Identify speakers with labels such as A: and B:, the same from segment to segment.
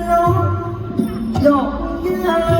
A: No, no, no.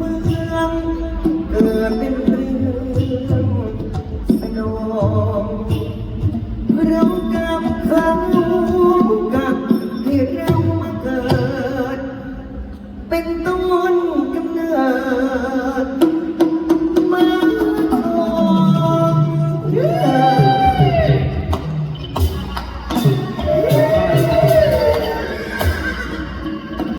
A: มึงเชื่อเป็นเรื่องนองเรากับเขากับที่เรมาเกิด เป็นต้นกำเนิด